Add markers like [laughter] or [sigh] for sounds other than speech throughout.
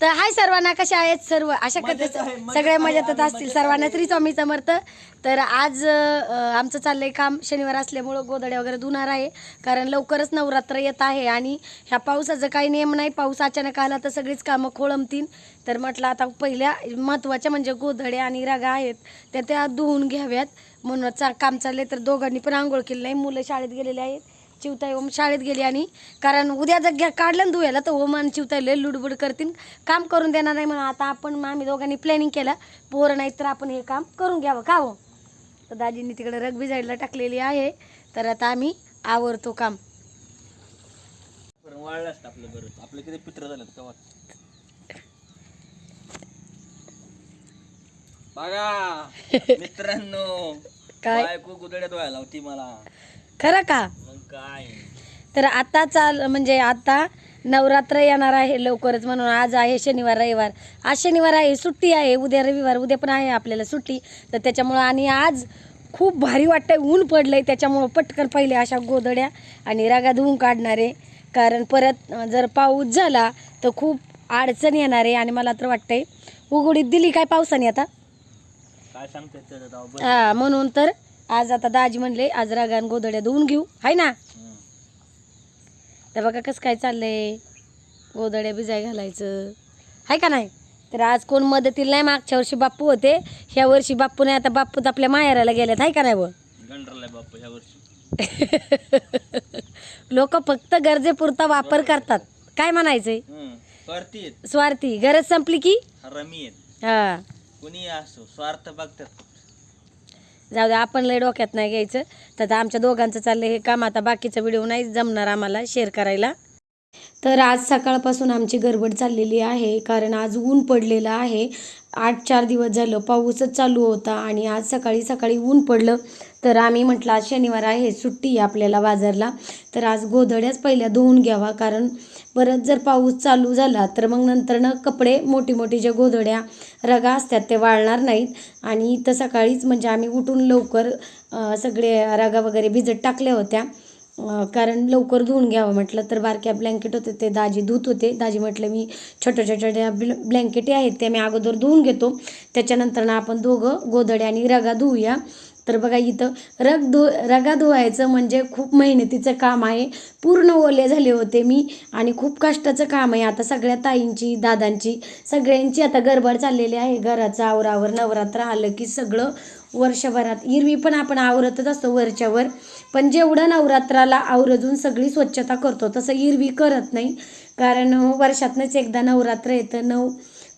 तर हाय सर्वांना कशा आहेत सर्व? अशा मजेत करते आहे, मजेत सगळे आहे, मजेतच असतील. सर्वांना. तरी स्वामी समर्थ. तर आज अं, आमचं चाललंय काम शनिवार असल्यामुळं गोदड्या वगैरे धुणार आहे. कारण लवकरच नवरात्र येत आहे आणि ह्या पावसाचा काही नियम नाही. पाऊस अचानक आला तर सगळीच कामं खोळंबतील. तर म्हटलं आता पहिल्या महत्त्वाच्या म्हणजे गोधड्या आणि रागा आहेत त्या त्या धुवून घ्याव्यात. म्हणून चा काम चाललंय तर दोघांनी पण आंघोळ केली नाही. मुलं शाळेत गेलेले आहेत. चिवताई ओम शाळेत गेली आणि कारण उद्या जर घ्या काढलं ना धुयाला तर ओम आणि चिवताई लय लुडबुड करतील. काम करून देणार नाही म्हणून आता आपण आम्ही दोघांनी प्लॅनिंग केलं. पोरं नाही तर आपण हे काम करून घ्यावं का हो? तर दाजींनी तिकडे रग भिजायला टाकलेली आहे. तर आता आम्ही आवरतो काम. वाळलं असतं आपलं बरं. आपले किती पित्र झालेत का बघा [laughs] मित्रांनो काय? बायको गुदड्यात व्हायला होती मला. खरं का? काय? तर आता चाल म्हणजे आता नवरात्र येणार आहे लवकरच म्हणून. आज आहे शनिवार रविवार. आज शनिवार आहे सुट्टी आहे. उद्या रविवार उद्या पण आहे आपल्याला सुट्टी. तर त्याच्यामुळं आणि आज खूप भारी वाटतंय ऊन पडलंय. त्याच्यामुळं पटकन पहिले अशा गोधड्या आणि रागा धुवून काढणारे. कारण परत जर पाऊस झाला तर खूप अडचण येणार आहे. आणि मला तर वाटतंय उघडीत दिली काय पावसाने आता? काय सांगते. हा म्हणून तर आज आता दाजी म्हणले आज रागान गोधड्या धुवून घेऊ. हाय ना. तर बघा कसं काय चाललंय. गोदड्या भिजाय घालायचं. आहे का नाही? तर आज कोण मदतीला नाही मागच्या वर्षी बाप्पू होते. ह्या वर्षी बाप्पू नाही आता बाप्पूत आपल्या माहेराला गेल्यात आहे का नाही व बाप्पा ह्या वर्षी. [laughs] लोक फक्त गरजेपुरता वापर करतात. काय म्हणायचंय. स्वार्थी स्वार्थी. गरज संपली की? आहेत. हा. कुणी असो स्वार्थ बघतात. जाऊ दे आपण लय डोक्यात नाही घ्यायचं. तर आता आमच्या दोघांचं चाललं हे काम. आता बाकीचा व्हिडिओ नाही जमणार आम्हाला शेअर करायला. तर आज सकाळपासून आमची गडबड चाललेली आहे कारण आज ऊन पडलेलं आहे. आठ चार दिवस झालं पाऊसच चालू होता आणि आज सकाळी सकाळी ऊन पडलं. तर आम्ही म्हटलं आज शनिवार आहे सुट्टी आहे आपल्याला बाजारला. तर आज गोधड्याच पहिल्या धुवून घ्यावा कारण परत जर पाऊस चालू झाला तर मग नंतरनं कपडे मोठी मोठी ज्या गोधड्या रगा असतात ते वाळणार नाहीत. आणि इथं सकाळीच म्हणजे आम्ही उठून लवकर सगळे रगा वगैरे भिजत टाकल्या होत्या. कारण लवकर धुवून घ्यावं म्हटलं तर बारक्या ब्लँकेट होते ते दाजी धुत होते. दाजी म्हटलं मी छोट्या छोट्या ब्ल ब्लँकेटी आहेत ते मी अगोदर धुवून घेतो. त्याच्यानंतरनं आपण दोघं गोधड्या आणि रगा धुवूया. तर बघा इथं रग धु रगा धुवायचं म्हणजे खूप मेहनतीचं काम आहे. पूर्ण ओले झाले होते मी आणि खूप कष्टाचं काम आहे. आता सगळ्या ताईंची दादांची सगळ्यांची आता गडबड चाललेली आहे. घराचं आवरावर नवरात्र आलं की सगळं वर्षभरात. इरवी पण आपण आवरतच असतो वरच्यावर. पण जेवढं नवरात्राला आवरजून सगळी स्वच्छता करतो तसं इरवी करत नाही. कारण वर्षातनंच एकदा नवरात्र येतं. नऊ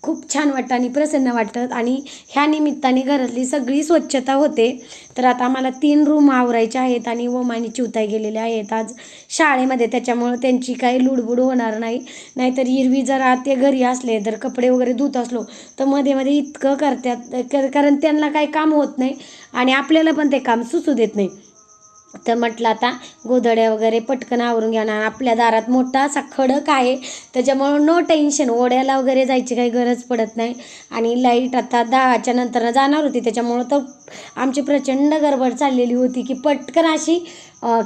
खूप छान वाटतं आणि प्रसन्न वाटतं. आणि ह्या निमित्ताने घरातली सगळी स्वच्छता होते. तर आता आम्हाला तीन रूम आवरायच्या आहेत आणि वमानी चिवताय चिवताई गेलेले आहेत. आज शाळेमध्ये त्याच्यामुळं त्यांची काही लुडबुड होणार नाही. नाहीतर हिरवी जरा ते घरी असले तर कपडे वगैरे धुत असलो तर मध्ये मध्ये इतकं करतात कारण त्यांना काही काम होत नाही आणि आपल्याला पण ते काम सुचू देत नाही. तर म्हटलं आता गोधड्या वगैरे पटकन आवरून घेणार. आपल्या दारात मोठा असा खडक आहे. त्याच्यामुळं नो टेन्शन ओढ्याला वगैरे जायची काही गरज पडत नाही. आणि लाइट आता दहाच्या नंतर जाणार होती. त्याच्यामुळं तर आमची प्रचंड गडबड चाललेली होती की पटकन अशी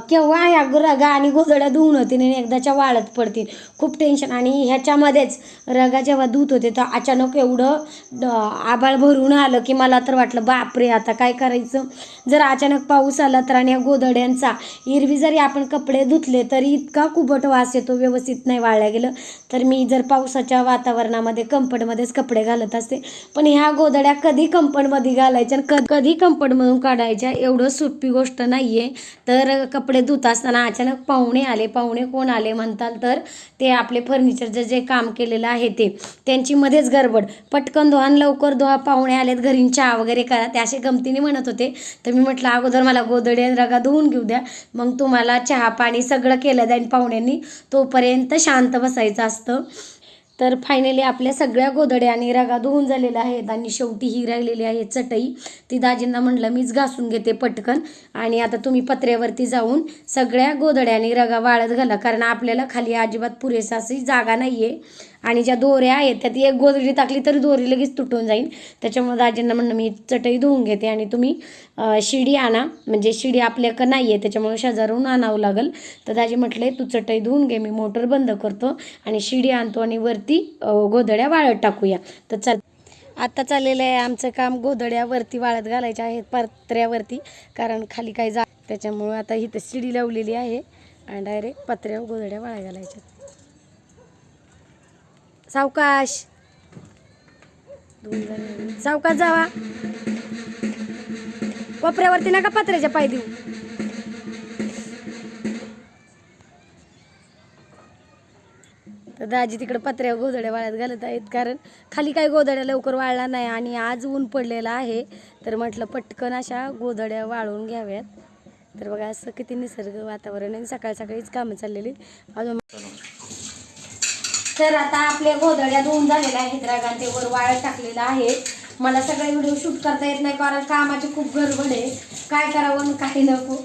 केव्हा ह्या रगा आणि गोधड्या धुवून होतील आणि एकदाच्या वाळत पडतील. खूप टेन्शन आणि ह्याच्यामध्येच रगा जेव्हा धुत होते तर अचानक एवढं आबाळ आभाळ भरून आलं की मला तर वाटलं बापरे आता काय करायचं? जर अचानक पाऊस आला तर आणि या गोधड्यांचा एरवी जरी आपण कपडे धुतले तरी इतका कुबट वास येतो व्यवस्थित नाही वाळल्या गेलं. तर मी जर पावसाच्या वातावरणामध्ये कम्फर्टमध्येच कपडे घालत असते पण ह्या गोधड्या कधी कम्फर्टमध्ये घालायच्या कधी कम्फर्टमधून काढायच्या एवढं सोपी गोष्ट नाही आहे तर कपडे धुत असताना अचानक पाहुणे आले. पाहुणे कोण आले म्हणताल तर ते आपले फर्निचरचं जे काम केलेलं आहे ते. त्यांची मध्येच गडबड. पटकन धुवान लवकर धुवा. पाहुणे आलेत घरी चहा वगैरे करा. ते असे गमतीने म्हणत होते. तर मी म्हटलं अगोदर मला गोदडे आणि रगा धुवून घेऊ द्या. मग तुम्हाला चहा पाणी सगळं केलं जाईल पाहुण्यांनी. तोपर्यंत शांत बसायचं असतं. तर फायनली आपल्या सगळ्या गोधड्या आणि रगा धुवून झालेल्या आहेत आणि शेवटी ही राहिलेली आहे चटई. ती दाजींना म्हणलं मीच घासून घेते पटकन. आणि आता तुम्ही पत्र्यावरती जाऊन सगळ्या गोधड्या आणि रगा वाळत घाला कारण आपल्याला खाली अजिबात पुरेसा अशी जागा नाही आहे आणि ज्या दोऱ्या आहेत त्यात एक गोदडी टाकली तर दोरी लगेच तुटून जाईल. त्याच्यामुळे दाजींना म्हणणं मी चटई धुवून घेते आणि तुम्ही शिडी आणा. म्हणजे शिडी आपल्याकडं नाही आहे त्याच्यामुळे शेजारून आणावं लागेल. तर दाजी म्हटले तू चटई धुवून घे मी मोटर बंद करतो आणि शिडी आणतो आणि वरती गोधड्या वाळत टाकूया. तर चल. आता चाललेलं आहे आमचं काम गोधड्यावरती वाळत घालायचे आहेत पत्र्यावरती. कारण खाली काही जा त्याच्यामुळं आता इथं शिडी लावलेली आहे. आणि डायरेक्ट पत्र्यावर गोधड्या वाळत घालायच्या. सावकाश. सावकाश जावा. कोपऱ्यावरती नका पत्र्याच्या पाय देऊ. तर दाजी तिकडे पत्र्या गोधड्या वाळ्यात घालत आहेत. कारण खाली काही गोधड्या लवकर वाळला नाही आणि आज ऊन पडलेलं आहे. तर म्हटलं पटकन अशा गोधड्या वाळून घ्याव्यात. तर बघा असं किती निसर्ग वातावरण आहे. सकाळ सकाळीच कामं चाललेली अजून तर आता आपल्या गोधड्या धुवून झालेल्या आहेत रागान ते वर वाळत टाकलेलं आहे. मला सगळे व्हिडिओ शूट करता येत नाही कारण कामाची खूप गडबड आहे. काय करावं आणि काय नको.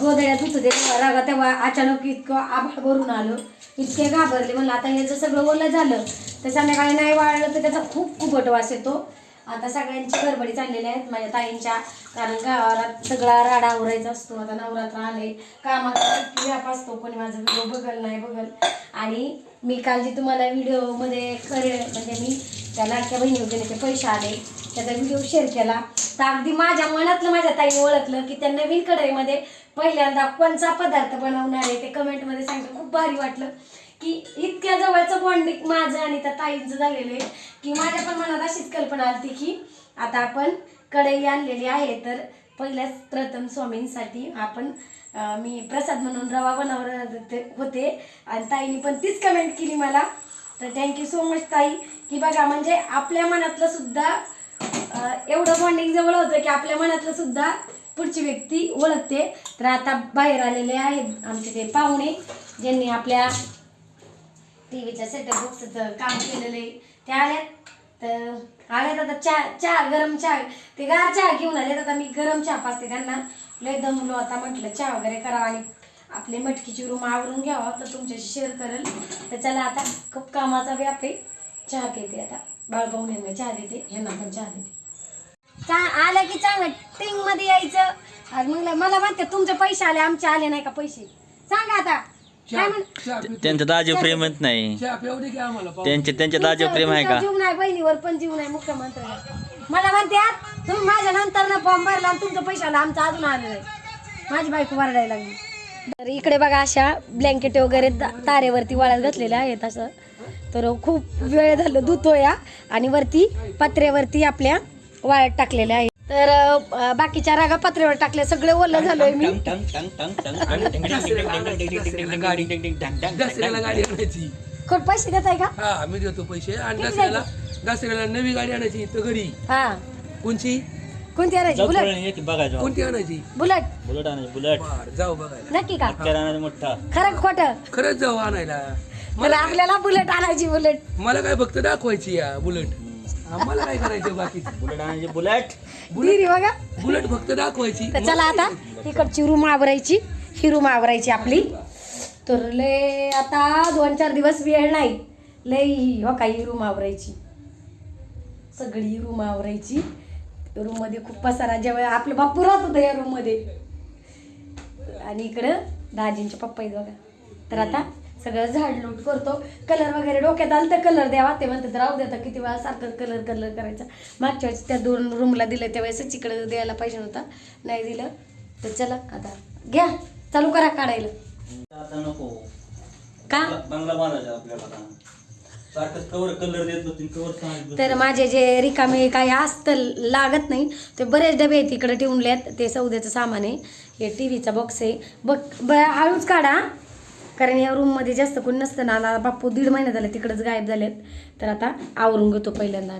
गोधड्या धुत दे रागा तेव्हा अचानक इतकं आभाळ भरून आलं. इतके घाबरले म्हणलं. आता हे जर सगळं ओलं झालं तर संध्याकाळी नाही वाळलं तर त्याचा खूप खूपट वास येतो. आता सगळ्यांची गडबडी चाललेली आहेत. माझ्या ताईंच्या. कारण गावाला सगळा राडा आवरायचा असतो. आता नवरात्र आले. कामाचा व्याप असतो. कोणी माझा व्हिडिओ बघल नाही बघल. आणि मी काल जी तुम्हाला व्हिडिओमध्ये करेल म्हणजे मी त्या लाडक्या बहिणी वगैरे ते पैसे आले. त्याचा व्हिडिओ शेअर केला. तर अगदी माझ्या मनातलं माझ्या ताईने ओळखलं की त्या नवीन कढईमध्ये पहिल्यांदा कोणचा पदार्थ बनवणार आहे ते कमेंटमध्ये सांगितलं. खूप भारी वाटलं. की इतक्या जवळचं बॉन्डिंग माझं आणि त्या ताईचं झालेलं आहे की माझ्या पण मनात अशीच कल्पना आली की आता आपण कढई आणलेली आहे तर पहिल्याच प्रथम स्वामींसाठी आपण मी प्रसाद म्हणून रवा बनवणार होते- होते आणि ताईने पण तीच कमेंट केली मला. तर थँक्यू सो मच ताई. की बघा म्हणजे आपल्या मनातलं सुद्धा एवढं बॉन्डिंग जवळ होतं की आपल्या मनातलं सुद्धा पुढची व्यक्ती ओळखते. तर आता बाहेर आलेले आहेत आमचे ते पाहुणे ज्यांनी आपल्या टी व्हीच्या सेटअप बॉक्सचं काम केलेलं आहे ते आल्यात. तर आल्यात आता चहा चहा गरम चहा. ते गार चहा घेऊन आलेत आता मी गरम चहा पाचते त्यांना. लय दमलो आता म्हटलं चहा वगैरे करावा आणि आपले मटकीची रूम आवरून घ्यावा. तर तुमच्याशी शेअर करेल. तर चला आता खूप कामाचा व्याप आहे. चहा घेते आता. बाळपाहुण्यांना चहा देते. ह्यांना पण चहा देते. चहा आलं की चांगलं. टिंगमध्ये यायचं. आणि मग मला म्हणते तुमचे पैसे आले आमचे आले नाही का पैसे? सांगा आता. त्यांचं दाजी प्रेमच नाही. चहा पिऊ दे की आम्हाला पाहू. त्यांचे त्यांच्या दाजी प्रेम आहे का? जीव नाही बहिणीवर पण जीव नाही मुख्यमंत्र्याला मला म्हणतात तुम्ही माझ्या नंतर ना फॉर्म भरला आणि तुमचं पैसा आला आमचं अजून आलं नाही माझी बायको वरडायला लागली. तर इकडे बघा अशा ब्लँकेट वगैरे तारेवरती वाळत घातलेल्या आहेत असं. तर खूप वेळ झालं धुतोया आणि वरती पत्र्यावरती आपल्या वाळत टाकलेल्या आहेत. तर बाकीच्या रागा पत्र्यावर टाकल्या सगळे ओलं झालोय मी दसऱ्याला गाडी आणायची कोण पैसे देताय का हा मी देतो पैसे आणि किती दसऱ्याला दसऱ्याला नवी गाडी आणायची तर घरी हा कोणची कोणती आणायची बुलेट बघायचं कोणती आणायची बुलेट बुलेट आणायचं बुलेट बर जाऊ बघायला नक्की का आणायचं मोठा खरं खोटं खरंच जाऊ आणायला तर आपल्याला बुलेट आणायची बुलेट मला काय फक्त दाखवायची या बुलेट आम्हाला काय करायचं बाकी बुलेट आणायची बुलेट. दिरी बघा. बुलेट फक्त दाखवायची. तर चला आता इकडची रूम आवरायची. ही रूम आवरायची आपली. तर लय आता दोन चार दिवस वेळ नाही. लय ही हो का ही रूम आवरायची. सगळी रूम आवरायची. रूममध्ये खूप पसारा जेव्हा आपलं बाप्पू राहत होतं या रूममध्ये. आणि इकडं दाजींचे पप्पा आहेत बघा. तर आता सगळं झाडलोट करतो. कलर वगैरे डोक्यात आलं तर कलर द्यावा. ते म्हणतात राहू देता किती वेळा सारखं कलर कलर करायचा. मागच्या वेळेस त्या दोन रूमला दिलं त्यावेळेसच इकडे द्यायला पाहिजे नव्हता. नाही दिलं. तर चला आता घ्या. चालू करा काढायला. आता नको. का? बंगला बांधायचा आपल्याला होती तर माझे जे रिकामे काही असतं लागत नाही. ते बरेच डबे आहेत इकडे ठेवलेत ते सौद्याचं सामान आहे. हे टी व्हीचा बॉक्स आहे. बघ ब हळूच काढा कारण या रूममध्ये जास्त कोणी नसतं ना बापू बाप्पू दीड महिना झाले तिकडेच गायब झालेत. तर आता आवरून घेतो पहिल्यांदा.